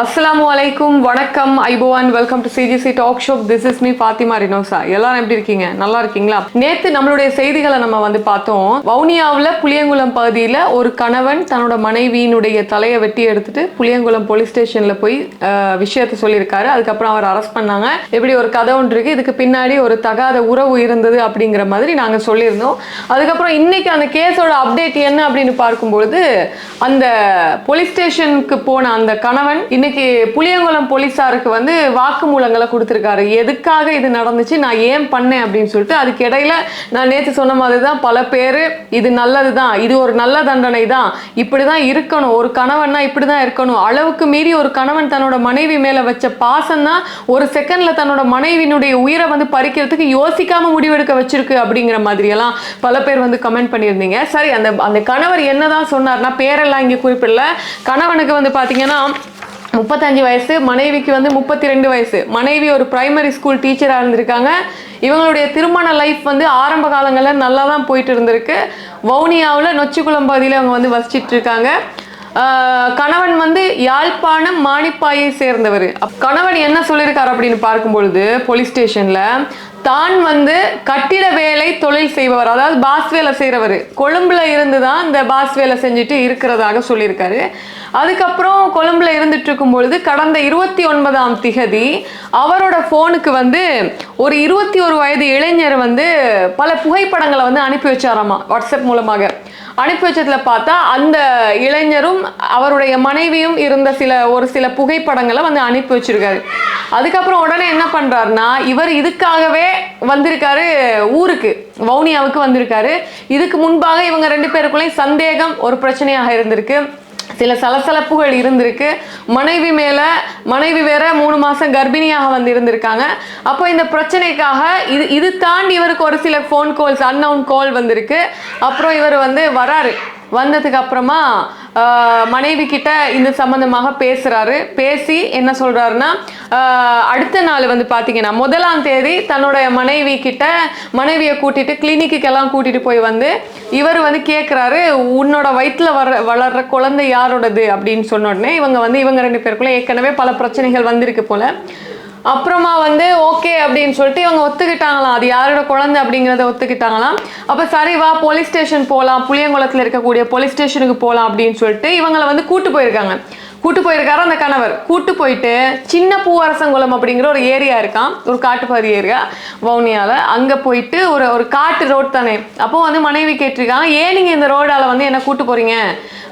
அஸ்லாமு அலைக்கும் வணக்கம் ஐபோவான் welcome to CGC talk show this is me Fathima Rinosa எல்லாரும் எப்படி இருக்கீங்க? நல்லா இருக்கீங்களா? நேத்து நம்மளுடைய செய்திகளை நம்ம வந்து பார்த்தோம். வவுனியாவில் புளியங்குளம் பகுதியில் ஒரு கணவன் தன்னோட மனைவியினுடைய தலையை வெட்டி எடுத்துட்டு புளியங்குளம் போலீஸ் ஸ்டேஷன்ல போய் விஷயத்த சொல்லியிருக்காரு. அதுக்கப்புறம் அவர் அரெஸ்ட் பண்ணாங்க. எப்படி ஒரு கதை ஒன்று இருக்கு. இதுக்கு பின்னாடி ஒரு தகாத உறவு இருந்தது அப்படிங்கிற மாதிரி நாங்கள் சொல்லியிருந்தோம். அதுக்கப்புறம் இன்னைக்கு அந்த கேஸோட அப்டேட் என்ன அப்படின்னு பார்க்கும்பொழுது அந்த போலீஸ் ஸ்டேஷனுக்கு போன அந்த கணவன் இன்னைக்கு புளியங்குளம் போலீஸாருக்கு வந்து வாக்குமூலங்களை கொடுத்துருக்காரு. எதுக்காக இது நடந்துச்சு? நான் ஏன் பண்ணேன் அப்படின்னு சொல்லிட்டு அதுக்கு இடையில நான் நேற்று சொன்ன மாதிரி தான் பல பேர் இது நல்லது தான் இது ஒரு நல்ல தண்டனை தான் இப்படி தான் இருக்கணும் ஒரு கணவன்னா இப்படி தான் இருக்கணும் அளவுக்கு மீறி ஒரு கணவன் தன்னோட மனைவி மேலே வச்ச பாசம் தான் ஒரு செகண்டில் தன்னோட மனைவியினுடைய உயிரை வந்து பறிக்கிறதுக்கு யோசிக்காமல் முடிவெடுக்க வச்சிருக்கு அப்படிங்கிற மாதிரியெல்லாம் பல பேர் வந்து கமெண்ட் பண்ணியிருந்தீங்க. சரி அந்த அந்த கணவர் என்னதான் சொன்னார்னா பேரெல்லாம் இங்கே குறிப்பிடல. கணவனுக்கு வந்து பார்த்தீங்கன்னா முப்பத்தஞ்சு வயசு மனைவிக்கு வந்து முப்பத்தி ரெண்டு வயசு. மனைவி ஒரு பிரைமரி ஸ்கூல் டீச்சராக இருந்திருக்காங்க. இவங்களுடைய திருமண லைஃப் வந்து ஆரம்ப காலங்களில் நல்லா தான் போயிட்டு இருந்திருக்கு. வவுனியாவில் நொச்சிக்குளம் பகுதியில் அவங்க வந்து வசிச்சிட்டு இருக்காங்க. கணவன் வந்து யாழ்ப்பாணம் மாணிப்பாயை சேர்ந்தவர். கணவன் என்ன சொல்லியிருக்காரு அப்படின்னு பார்க்கும் பொழுது போலீஸ் ஸ்டேஷனில் தான் வந்து கட்டிட வேலை தொழில் செய்பவர் அதாவது பாஸ் வேலை செய்கிறவர் கொழும்புல இருந்து தான் இந்த பாஸ் வேலை செஞ்சுட்டு இருக்கிறதாக சொல்லியிருக்காரு. அதுக்கப்புறம் கொழும்புல இருந்துட்டு இருக்கும் பொழுது கடந்த இருபத்தி ஒன்பதாம் திகதி அவரோட ஃபோனுக்கு வந்து ஒரு இருபத்தி ஒரு வயது இளைஞர் வந்து பல புகைப்படங்களை வந்து அனுப்பி வச்சாராமா வாட்ஸ்அப் மூலமாக. அனுப்பி வச்சதுல பார்த்தா அந்த இளைஞரும் அவருடைய மனைவியும் இருந்த சில ஒரு சில புகைப்படங்களை வந்து அனுப்பி வச்சிருக்காரு. அதுக்கப்புறம் உடனே என்ன பண்றாருன்னா இவர் இதுக்காகவே வந்திருக்காரு ஊருக்கு வவுனியாவுக்கு வந்திருக்காரு. இதுக்கு முன்பாக இவங்க ரெண்டு பேருக்குள்ளேயும் சந்தேகம் ஒரு பிரச்சனையாக இருந்திருக்கு. சில சலசலப்புகள் இருந்திருக்கு. மனைவி மேல மனைவி வேற மூணு மாசம் கர்ப்பிணியாக வந்து இருந்திருக்காங்க. அப்போ இந்த பிரச்சனைக்காக இது இது தாண்டி இவருக்கு ஒரு சில ஃபோன் கால்ஸ் அன்னவுன் கால் வந்திருக்கு. அப்புறம் இவர் வந்து வராரு. வந்ததுக்கு அப்புறமா மனைவி கிட்ட இந்த சம்பந்தமாக பேசுறாரு. பேசி என்ன சொல்றாருன்னா அடுத்த நாள் வந்து பாத்தீங்கன்னா முதலாம் தேதி தன்னுடைய மனைவி கிட்ட மனைவியை கூட்டிட்டு கிளினிக்குக்கெல்லாம் கூட்டிட்டு போய் வந்து இவர் வந்து கேட்குறாரு உன்னோட வயிற்றுல வர வளர்ற குழந்தை யாரோடது அப்படின்னு சொன்ன உடனே இவங்க வந்து இவங்க ரெண்டு பேருக்குள்ள ஏற்கனவே பல பிரச்சனைகள் வந்திருக்கு போல. அப்புறமா வந்து ஓகே அப்படின்னு சொல்லிட்டு இவங்க ஒத்துக்கிட்டாங்களாம். அது யாரோட குழந்தை அப்படிங்கிறத ஒத்துக்கிட்டாங்களாம். அப்போ சரி வா போலீஸ் ஸ்டேஷன் போகலாம் புளியங்குளத்தில் இருக்கக்கூடிய போலீஸ் ஸ்டேஷனுக்கு போகலாம் அப்படின்னு சொல்லிட்டு இவங்களை வந்து கூட்டு போயிருக்காங்க. கூட்டு போயிருக்காரு அந்த கணவர். கூட்டு போயிட்டு சின்ன பூவரசங்குளம் அப்படிங்கிற ஒரு ஏரியா இருக்கான் ஒரு காட்டுப்பகுதி ஏரியா வவுனியாவில் அங்கே போயிட்டு ஒரு ஒரு காட்டு ரோட் தானே. அப்போ வந்து மனைவி கேட்டிருக்காங்க ஏன் நீங்கள் இந்த ரோடால் வந்து என்ன கூட்டு போகிறீங்க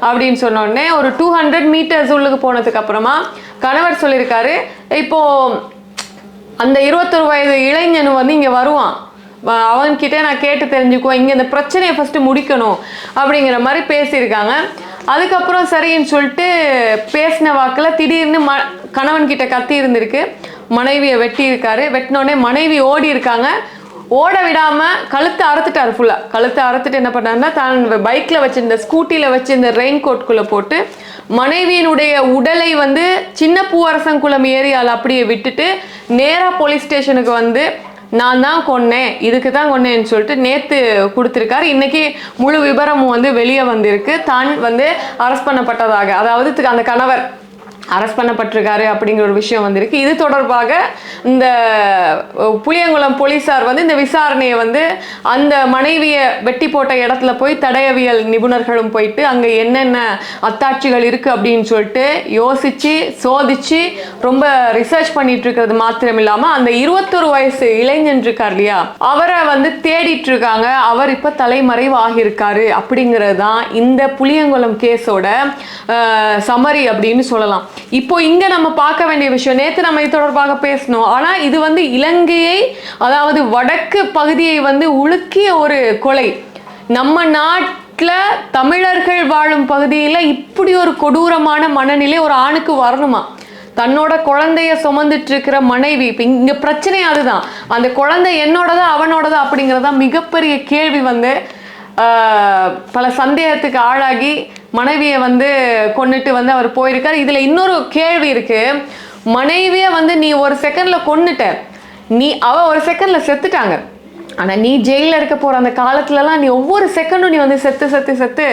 அப்படின்னு சொன்னோடனே ஒரு டூ ஹண்ட்ரட் மீட்டர்ஸ் உள்ளுக்கு போனதுக்கு அப்புறமா கணவர் சொல்லியிருக்காரு இப்போது அந்த இருபத்தொரு வயது இளைஞன் வந்து இங்கே வருவான். அவன்கிட்ட நான் கேட்டு தெரிஞ்சுக்குவேன் இங்கே இந்த பிரச்சனையை ஃபஸ்ட்டு முடிக்கணும் அப்படிங்கிற மாதிரி பேசியிருக்காங்க. அதுக்கப்புறம் சரின்னு சொல்லிட்டு பேசின வாக்கில் திடீர்னு ம கணவன்கிட்ட கத்தி இருந்திருக்கு. மனைவியை வெட்டியிருக்காரு. வெட்டினோடனே மனைவி ஓடி இருக்காங்க ஓட விடாமல் கழுத்தை அறுத்துட்டார் ஃபுல்லாக கழுத்தை அறுத்துட்டு என்ன பண்ணாருன்னா தான் பைக்கில் வச்சிருந்த ஸ்கூட்டியில் வச்சிருந்த ரெயின் கோட்குள்ளே போட்டு மனைவியினுடைய உடலை வந்து சின்ன பூவரசங்குளம் ஏரியாவில் அப்படியே விட்டுட்டு நேராக போலீஸ் ஸ்டேஷனுக்கு வந்து நான் தான் கொன்னேன் இதுக்கு தான் கொன்னேன்னு சொல்லிட்டு நேற்று கொடுத்துருக்காரு. இன்னைக்கு முழு விபரமும் வந்து வெளியே வந்திருக்கு. தான் வந்து அரெஸ்ட் பண்ணப்பட்டதாக. அதாவது அந்த கணவர் அரெஸ்ட் பண்ணப்பட்டிருக்காரு அப்படிங்கிற ஒரு விஷயம் வந்திருக்கு. இது தொடர்பாக இந்த புளியங்குளம் போலீசார் வந்து இந்த விசாரணையை வந்து அந்த மனைவியை வெட்டி போட்ட இடத்துல போய் தடயவியல் நிபுணர்களும் போயிட்டு அங்கே என்னென்ன அத்தாட்சிகள் இருக்குது அப்படின்னு சொல்லிட்டு யோசித்து சோதிச்சு ரொம்ப ரிசர்ச் பண்ணிட்டு இருக்கிறது மாத்திரம் இல்லாமல் அந்த இருபத்தொரு வயசு இளைஞன் இருக்கார் இல்லையா அவரை வந்து தேடிட்டு இருக்காங்க அவர் இப்போ தலைமறைவு ஆகியிருக்காரு அப்படிங்கிறது தான் இந்த புளியங்குளம் கேஸோட சமரி அப்படின்னு சொல்லலாம். இப்போ இங்க நம்ம பார்க்க வேண்டிய விஷயம் நேத்து நம்ம இது தொடர்பாக பேசணும் ஆனா இது வந்து இலங்கையை அதாவது வடக்கு பகுதியை வந்து உலுக்கிய ஒரு கொலை. நம்ம நாட்டுல தமிழர்கள் வாழும் பகுதியில இப்படி ஒரு கொடூரமான மனநிலை ஒரு ஆணுக்கு வரணுமா? தன்னோட குழந்தைய சுமந்துட்டு இருக்கிற மனைவி இப்போ இங்க பிரச்சனை அதுதான். அந்த குழந்தை என்னோடதா அவனோடதா அப்படிங்கிறதா மிகப்பெரிய கேள்வி வந்து ஆஹ், பல சந்தேகத்துக்கு ஆளாகி மனைவியை வந்து கொண்டுட்டு வந்து அவர் போயிருக்கார். இதுல இன்னொரு கேள்வி இருக்கு. மனைவியை வந்து நீ ஒரு செகண்ட்ல கொன்னுட்ட. நீ அவ ஒரு செகண்ட்ல செத்துட்டாங்க. ஆனால் நீ ஜெயிலில் இருக்க போகிற அந்த காலத்துலலாம் நீ ஒவ்வொரு செகண்டும் நீ வந்து செத்து செத்து செத்து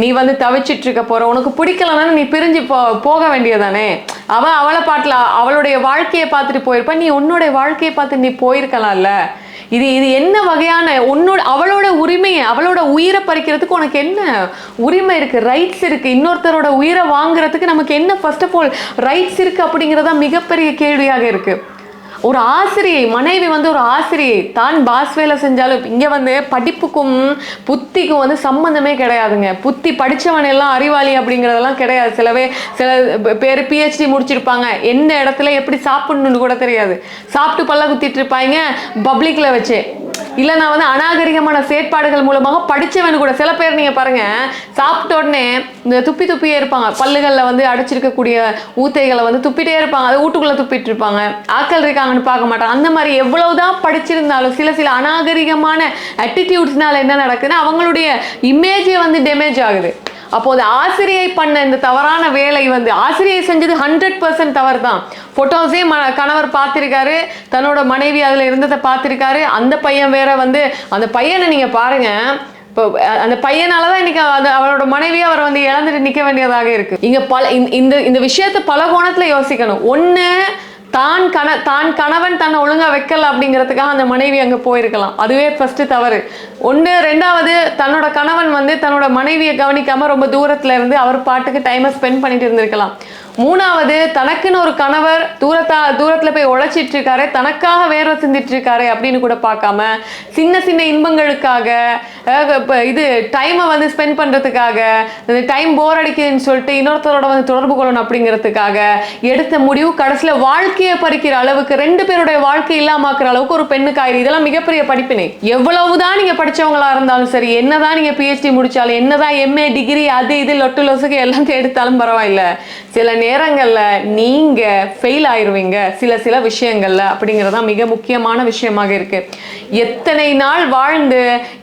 நீ வந்து தவிச்சிட்டு இருக்க போகிற உனக்கு பிடிக்கலன்னா நீ பிரிஞ்சு போ போக வேண்டியதானே அவள் அவளை பாட்டில் அவளுடைய வாழ்க்கையை பார்த்துட்டு போயிருப்ப. நீ உன்னுடைய வாழ்க்கையை பார்த்து நீ போயிருக்கலாம்ல. இது இது என்ன வகையான உன்னோட அவளோட உரிமையை அவளோட உயிரை பறிக்கிறதுக்கு உனக்கு என்ன உரிமை இருக்குது ரைட்ஸ் இருக்குது இன்னொருத்தரோட உயிரை வாங்குறதுக்கு நமக்கு என்ன ஃபர்ஸ்ட் ஆஃப் ஆல் ரைட்ஸ் இருக்குது அப்படிங்கிறதா மிகப்பெரிய கேள்வியாக இருக்குது ஒரு ஆசிரியை மனைவி வந்து ஒரு ஆசிரியை. தான் பாஸ் வேலை செஞ்சாலும் இங்கே வந்து படிப்புக்கும் புத்திக்கும் வந்து சம்மந்தமே கிடையாதுங்க. புத்தி படிச்சவன் எல்லாம் அறிவாளி அப்படிங்கிறதெல்லாம் கிடையாது. சிலவே சில பேர் பிஹெச்டி முடிச்சிருப்பாங்க. எந்த இடத்துல எப்படி சாப்பிடணும்னு கூட தெரியாது. சாப்பிட்டு பல்ல குத்திட்டு இருப்பாங்க பப்ளிக்கில் வச்சு. இல்லை நான் வந்து அநாகரிகமான செயற்பாடுகள் மூலமாக படித்தவன் கூட. சில பேர் நீங்கள் பாருங்க சாப்பிட்ட உடனே இந்த துப்பி துப்பியே இருப்பாங்க. பல்லுகளில் வந்து அடைச்சிருக்கக்கூடிய ஊத்தைகளை வந்து துப்பிட்டே இருப்பாங்க. அது வீட்டுக்குள்ளே துப்பிட்டு இருப்பாங்க. ஆட்கள் இருக்காங்கன்னு பார்க்க மாட்டாங்க. அந்த மாதிரி எவ்வளவுதான் படிச்சிருந்தாலும் சில சில அநாகரிகமான அட்டிடியூட்ஸ்னால என்ன நடக்குதுன்னா அவங்களுடைய இமேஜே வந்து டேமேஜ் ஆகுது. அப்போது ஆசிரியை பண்ண இந்த தவறான வேலை வந்து ஆசிரியை செஞ்சது ஹண்ட்ரட் பர்சன்ட் தவறு தான் ஃபோட்டோஸே ம கணவர் பார்த்துருக்காரு தன்னோட மனைவி அதில் இருந்ததை பார்த்துருக்காரு அந்த பையன் வேற வந்து அந்த பையனை நீங்கள் பாருங்கள் இப்போ அந்த பையனால தான் இன்னைக்கு அந்த அவரோட மனைவியை அவர் வந்து இழந்துட்டு நிற்க வேண்டியதாக இருக்குது இங்கே பல இந்த- இந்த இந்த விஷயத்தை பல கோணத்தில் யோசிக்கணும். ஒன்று தான் கண தான் கணவன் தன்னை ஒழுங்கா வைக்கல அப்படிங்கிறதுக்காக அந்த மனைவி அங்கே போயிருக்கலாம். அதுவே ஃபஸ்ட்டு தவறு. ஒன்று ரெண்டாவது தன்னோட கணவன் வந்து தன்னோட மனைவியை கவனிக்காமல் ரொம்ப தூரத்துல இருந்து அவர் பாட்டுக்கு டைமை ஸ்பெண்ட் பண்ணிட்டு இருந்திருக்கலாம். மூணாவது தனக்குன்னு ஒரு கணவர் தூரத்தா தூரத்தில் போய் உழைச்சிட்டு இருக்காரு தனக்காக வேர்வை சிந்திட்டு இருக்காரு அப்படின்னு கூட பார்க்காம சின்ன சின்ன இன்பங்களுக்காக இப்போ இது டைமை வந்து ஸ்பெண்ட் பண்ணுறதுக்காக இந்த டைம் போர் அடிக்குதுன்னு சொல்லிட்டு இன்னொருத்தரோட வந்து தொடர்பு கொள்ளணும் அப்படிங்கிறதுக்காக எடுத்த முடிவு கடைசியில் வாழ்க்கையை பறிக்கிற அளவுக்கு ரெண்டு பேருடைய வாழ்க்கை இல்லாமக்கிற அளவுக்கு ஒரு பெண்ணுக்கு ஆயிரு இதெல்லாம் மிகப்பெரிய படிப்பினை. எவ்வளவுதான் நீங்கள் படித்தவங்களாக இருந்தாலும் சரி என்னதான் நீங்கள் பிஹெச்டி முடித்தாலும் என்னதான் எம்ஏ டிகிரி அது இது லொட்டு லொசுக்கு எல்லாத்தையும் எடுத்தாலும் பரவாயில்ல. சில நேரங்களில் நீங்கள் ஃபெயில் ஆயிடுவீங்க சில சில விஷயங்கள்ல அப்படிங்கறதுதான் மிக முக்கியமான விஷயமாக இருக்குது எத்தனை நாள் வாழ்ந்து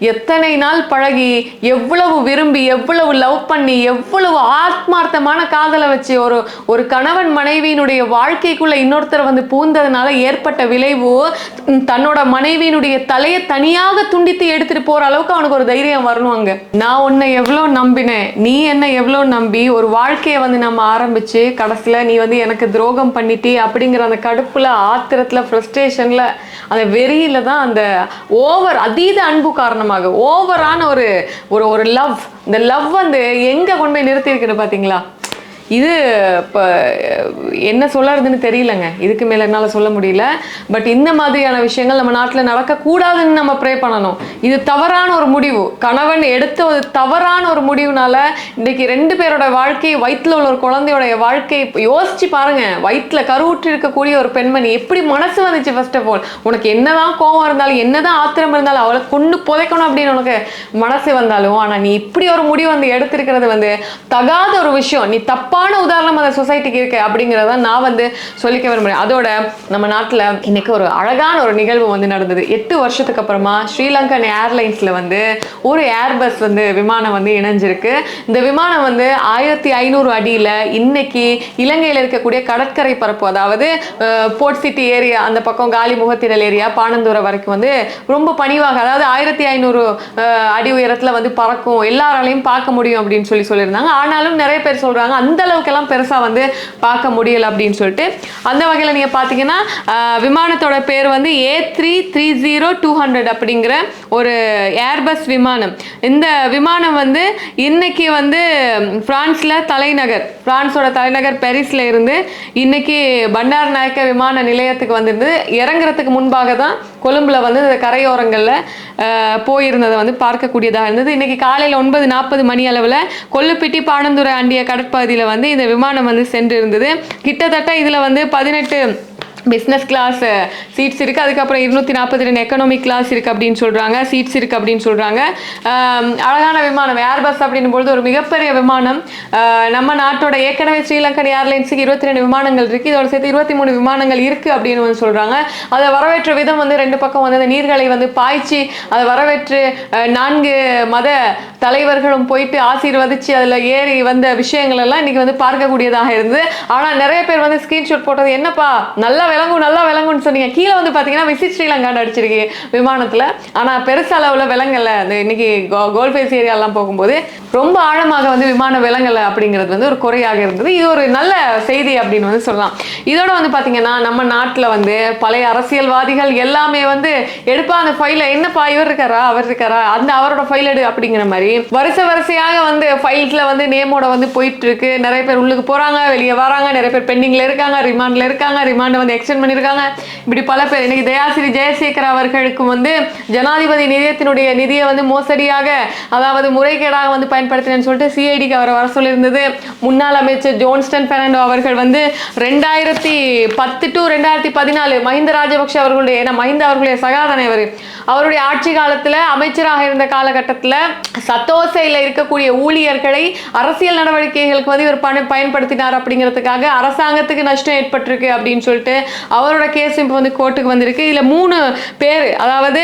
எத்தனை நாள் பழகி எவ்வளவு விரும்பி எவ்வளவு லவ் பண்ணி எவ்வளவு ஆத்மார்த்தமான காதலை வச்சு ஒரு ஒரு கணவன் மனைவியினுடைய வாழ்க்கைக்குள்ளே இன்னொருத்தர் வந்து பூந்ததுனால ஏற்பட்ட விளைவு தன்னோட மனைவியினுடைய தலையை தனியாக துண்டித்து எடுத்துகிட்டு போகிற அளவுக்கு அவனுக்கு ஒரு தைரியம் வரணும் அங்கே. நான் உன்னை எவ்வளோ நம்பினேன் நீ என்ன எவ்வளோ நம்பி ஒரு வாழ்க்கையை வந்து நம்ம ஆரம்பித்து கடைசியில நீ வந்து எனக்கு துரோகம் பண்ணிட்டி அப்படிங்கிற அந்த கடுப்புல ஆத்திரத்துல ஃப்ரஸ்ட்ரேஷனில் அந்த வெறியில் தான் அந்த ஓவர் அதீத அன்பு காரணமாக ஓவரான ஒரு ஒரு ஒரு லவ் இந்த லவ் வந்து எங்க கொண்டு போய் நிறுத்தி பார்த்தீங்களா பாத்தீங்களா? இது இப்போ என்ன சொல்லறதுன்னு தெரியலங்க. இதுக்கு மேலே என்னால் சொல்ல முடியல. பட் இந்த மாதிரியான விஷயங்கள் நம்ம நாட்டில் நடக்கக்கூடாதுன்னு நம்ம ப்ரே பண்ணணும். இது தவறான ஒரு முடிவு. கணவன் எடுத்த ஒரு தவறான ஒரு முடிவுனால இன்றைக்கி ரெண்டு பேரோட வாழ்க்கை வயிற்றில் உள்ள ஒரு குழந்தையோடைய வாழ்க்கை யோசிச்சு பாருங்கள் வயிற்றில் கருவுற்று இருக்கக்கூடிய ஒரு பெண்மணி எப்படி மனசு வந்துச்சு ஃபர்ஸ்ட் ஆஃப் ஆல் உனக்கு என்னதான் கோவம் இருந்தாலும் என்னதான் ஆத்திரம் இருந்தாலும் அவளை கொண்டு புதைக்கணும் அப்படின்னு உனக்கு மனசு வந்தாலும் ஆனால் நீ இப்படி ஒரு முடிவு வந்து எடுத்திருக்கிறது வந்து தகாத ஒரு விஷயம். நீ தப்பான உதாரணம் அந்த சொசைட்டிக்கு இருக்கு அப்படிங்கிறத நான் வந்து சொல்லிக்க விரும்புறேன். அதோட நம்ம நாட்டில் இன்னைக்கு ஒரு அழகான ஒரு நிகழ்வு வந்து நடந்தது. எட்டு வருஷத்துக்கு அப்புறமா ஸ்ரீலங்கன் ஏர்லைன்ஸில் வந்து ஒரு ஏர்பஸ் வந்து விமானம் வந்து இணைஞ்சிருக்கு. இந்த விமானம் வந்து ஆயிரத்தி ஐநூறு அடியில் இன்னைக்கு இலங்கையில் இருக்கக்கூடிய கடற்கரை பரப்பு அதாவது போர்ட் சிட்டி ஏரியா அந்த பக்கம் காலி முகத்திடல் ஏரியா பானந்தூரம் வரைக்கும் வந்து ரொம்ப பணிவாக அதாவது ஆயிரத்தி ஐநூறு அடி உயரத்தில் வந்து பறக்கும் எல்லாராலையும் பார்க்க முடியும் அப்படின்னு சொல்லி சொல்லியிருந்தாங்க. ஆனாலும் நிறைய பேர் சொல்கிறாங்க அந்த அளவுக்கெல்லாம் பெருசா வந்து பார்க்க முடியல அப்படின்னு சொல்லிட்டு அந்த வகையில் நீங்க பார்த்தீங்கன்னா விமானத்தோட பேர் வந்து A three three zero two hundred அப்படிங்கிற ஒரு ஏர்பஸ் விமானம். இந்த விமானம் வந்து இன்னைக்கு வந்து பிரான்ஸ்ல தலைநகர் ஃப்ரான்ஸோட தலைநகர் பெரிஸில் இருந்து இன்னைக்கு பண்டார் நாயக்க விமான நிலையத்துக்கு வந்திருந்து இறங்குறதுக்கு முன்பாக தான் கொழும்புல வந்து கரையோரங்களில் கரையோரங்கள்ல போயிருந்ததை வந்து பார்க்கக்கூடியதாக இருந்தது. இன்னைக்கு காலையில் ஒன்பது நாற்பது மணி அளவில் கொல்லுப்பிட்டி பாணந்துறை ஆண்டிய கடற்பகுதியில் வந்து இந்த விமானம் வந்து சென்று இருந்தது கிட்டத்தட்ட இதில் வந்து பதினெட்டு பிஸ்னஸ் கிளாஸ் சீட்ஸ் இருக்குது அதுக்கப்புறம் இருநூற்றி நாற்பத்தி ரெண்டு எக்கனாமிக் கிளாஸ் இருக்குது அப்படின்னு சொல்கிறாங்க சீட்ஸ் இருக்குது அப்படின்னு சொல்கிறாங்க அழகான விமானம். ஏர்பஸ் அப்படின்னும் பொழுது ஒரு மிகப்பெரிய விமானம். நம்ம நாட்டோட ஏற்கனவே ஸ்ரீலங்கன் ஏர்லைன்ஸுக்கு இருபத்தி ரெண்டு விமானங்கள் இருக்குது இதோட சேர்த்து இருபத்தி மூணு விமானங்கள் இருக்குது அப்படின்னு வந்து சொல்கிறாங்க அதை வரவேற்ற விதம் வந்து ரெண்டு பக்கம் வந்து அந்த நீர்களை வந்து பாய்ச்சி அதை வரவேற்று நான்கு மத தலைவர்களும் போயிட்டு ஆசீர்வதிச்சு அதில் ஏறி வந்த விஷயங்கள் எல்லாம் இன்னைக்கு வந்து பார்க்கக்கூடியதாக இருந்தது. ஆனால் நிறைய பேர் வந்து ஸ்கிரீன்ஷாட் போட்டது என்னப்பா நல்ல விளங்கும் நல்லா விளங்கும்னு சொன்னீங்க. கீழே வந்து பார்த்தீங்கன்னா விசிட் ஸ்ரீலங்கான்னு அடிச்சிருக்கு விமானத்தில். ஆனால் பெருசு அளவுல விலங்கல்ல அந்த இன்னைக்கு கோ ஃபேஸ் ஏரியாலாம் போகும்போது ரொம்ப ஆழமாக வந்து விமானம் விளங்கலை அப்படிங்கிறது வந்து ஒரு குறையாக இருந்தது. இது ஒரு நல்ல செய்தி அப்படின்னு வந்து சொல்லலாம். இதோட வந்து பார்த்தீங்கன்னா நம்ம நாட்டில் வந்து பழைய அரசியல்வாதிகள் எல்லாமே வந்து எடுப்பா அந்த ஃபைலை என்னப்பா இவர் இருக்காரா? அவர் இருக்காரா? அந்த அவரோட ஃபைல் எடு. அப்படிங்கிற மாதிரி வரிசை வரிசையாக வந்து ஃபைல்ஸில் வந்து நேமோட வந்து போயிட்டு இருக்கு. நிறைய பேர் உள்ளுக்கு போகிறாங்க வெளியே வராங்க. நிறைய பேர் பெண்டிங்கில் இருக்காங்க ரிமாண்டில் இருக்காங்க. ரிமாண்ட் வந்து எக்ஸ்டெண்ட் பண்ணியிருக்காங்க இப்படி பல பேர் இன்னைக்கு தயாசிரி ஜெயசேகர் அவர்களுக்கு வந்து ஜனாதிபதி நிதியத்தினுடைய நிதியை வந்து மோசடியாக அதாவது முறைகேடாக வந்து பயன்படுத்தினேன்னு சொல்லிட்டு சிஐடிக்கு அவரை வர சொல்லியிருந்தது. முன்னாள் அமைச்சர் ஜோன்ஸ்டன் பெர்னாண்டோ அவர்கள் வந்து ரெண்டாயிரத்தி பத்து டு ரெண்டாயிரத்தி பதினாலு மஹிந்த ராஜபக்ஷ அவர்களுடைய ஏன்னா மஹிந்த அவர்களுடைய சகாதனை அவர் அவருடைய ஆட்சி காலத்தில் அமைச்சராக இருந்த காலகட்டத்தில் சத்தோசையில் இருக்கக்கூடிய ஊழியர்களை அரசியல் நடவடிக்கைகளுக்கு வந்து இவர் பண பயன்படுத்தினார் அப்படிங்கிறதுக்காக அரசாங்கத்துக்கு நஷ்டம் ஏற்பட்டிருக்கு அப்படின்னு சொல்லிட்டு அவரோட கேஸ் இப்போ வந்து கோர்ட்டுக்கு வந்திருக்கு. இதுல மூணு பேர் அதாவது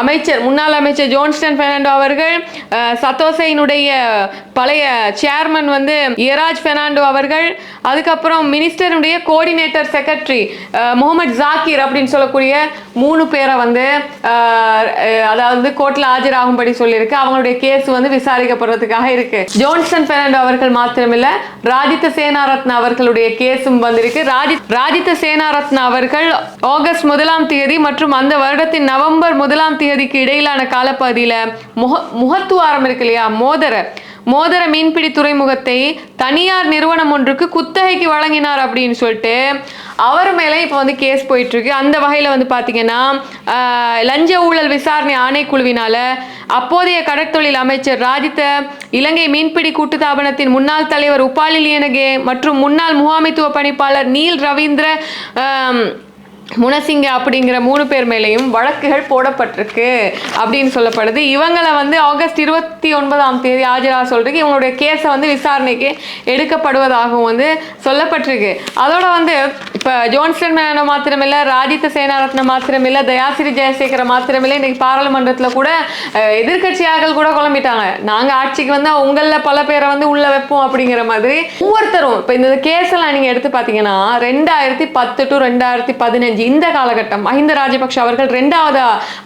அமைச்சர் முன்னாள் அமைச்சர் ஜோன்ஸ்டன் பெர்னாண்டோ அவர்கள் சத்தோசையினுடைய பழைய சேர்மன் வந்து இயராஜ் பெர்னாண்டோ அவர்கள் அதுக்கப்புறம் மினிஸ்டருடைய கோஆர்டினேட்டர் செக்ரட்டரி முகமது ஜாக்கிர் அப்படின்னு சொல்லக்கூடிய மூணு பேரை வந்து அதாவது கோர்ட்ல ஆஜராகும்படி சொல்லியிருக்கு. அவங்களுடைய கேஸ் வந்து விசாரிக்கப்படுறதுக்காக இருக்கு. ஜோன்சன் பெர்னாண்டோ அவர்கள் மாத்திரமில்ல ராஜித சேனாரத்ன அவர்களுடைய கேஸும் வந்திருக்கு. ராஜி ராஜித் சேனாரத்ன அவர்கள் ஆகஸ்ட் முதலாம் தேதி மற்றும் அந்த வருடத்தின் நவம்பர் முதலாம் தேதிக்கு இடையிலான காலப்பகுதியில் முக முகத்துவாரம் இருக்கு இல்லையா? மோதர. மோதர மீன்பிடி துறைமுகத்தை தனியார் நிறுவனம் ஒன்றுக்கு குத்தகைக்கு வழங்கினார் அப்படின்னு சொல்லிட்டு அவர் மேலே இப்போ வந்து கேஸ் போயிட்டுருக்கு. அந்த வகையில் வந்து பார்த்தீங்கன்னா லஞ்ச ஊழல் விசாரணை ஆணைக்குழுவினால அப்போதைய கடற்தொழில் அமைச்சர் ராஜித இலங்கை மீன்பிடி கூட்டுத்தாபனத்தின் முன்னாள் தலைவர் உபாலி லியனகே மற்றும் முன்னாள் முகாமைத்துவ பணிப்பாளர் நீல் ரவீந்திர முனசிங்க அப்படிங்கிற மூணு பேர் மேலேயும் வழக்குகள் போடப்பட்டிருக்கு அப்படின்னு சொல்லப்படுது. இவங்களை வந்து ஆகஸ்ட் இருபத்தி ஒன்பதாம் தேதி ஆஜராக சொல்றதுக்கு இவங்களுடைய கேஸை வந்து விசாரணைக்கு எடுக்கப்படுவதாகவும் வந்து சொல்லப்பட்டிருக்கு. அதோட வந்து இப்போ ஜோன்ஸ்டன் மேனோ மாத்திரமில்ல ராஜித சேனாரத்ன மாத்திரமில்ல தயாசிரி ஜெயசேகர மாத்திரமில்ல இன்னைக்கு பாராளுமன்றத்தில் கூட எதிர்கட்சியாக கூட குழம்பிட்டாங்க. நாங்கள் ஆட்சிக்கு வந்து உங்களில் பல பேரை வந்து உள்ள வைப்போம் அப்படிங்கிற மாதிரி ஒவ்வொருத்தரும் இப்போ இந்த கேஸ் எல்லாம் நீங்கள் எடுத்து பார்த்தீங்கன்னா ரெண்டாயிரத்தி பத்து டு ரெண்டாயிரத்தி பதினஞ்சு இந்த காலகட்டம் மஹிந்த ராஜபக்ஷ அவர்கள் ரெண்டாவது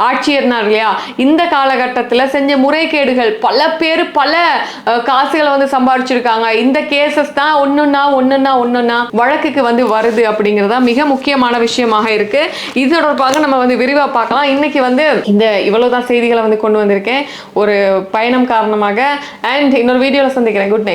ஆட்சி இருந்தார் இல்லையா? இந்த காலகட்டத்தில் செஞ்ச முறைகேடுகள் பல பேர் பல காசுகளை வந்து சம்பாதிச்சிருக்காங்க இந்த கேசஸ் தான் ஒன்றுன்னா ஒன்றுன்னா ஒன்றுன்னா வழக்குக்கு வந்து வருது அப்படிங்கிறதா மிக முக்கியமான விஷயமாக இருக்கு. இது தொடர்பாக நம்ம வந்து விரிவாக பார்க்கலாம். இன்னைக்கு வந்து இந்த இவ்வளவுதான் செய்திகளை வந்து கொண்டு வந்திருக்கேன். ஒரு பயணம் காரணமாக அண்ட் இன்னொரு வீடியோவில் சந்திக்கிறேன். Good night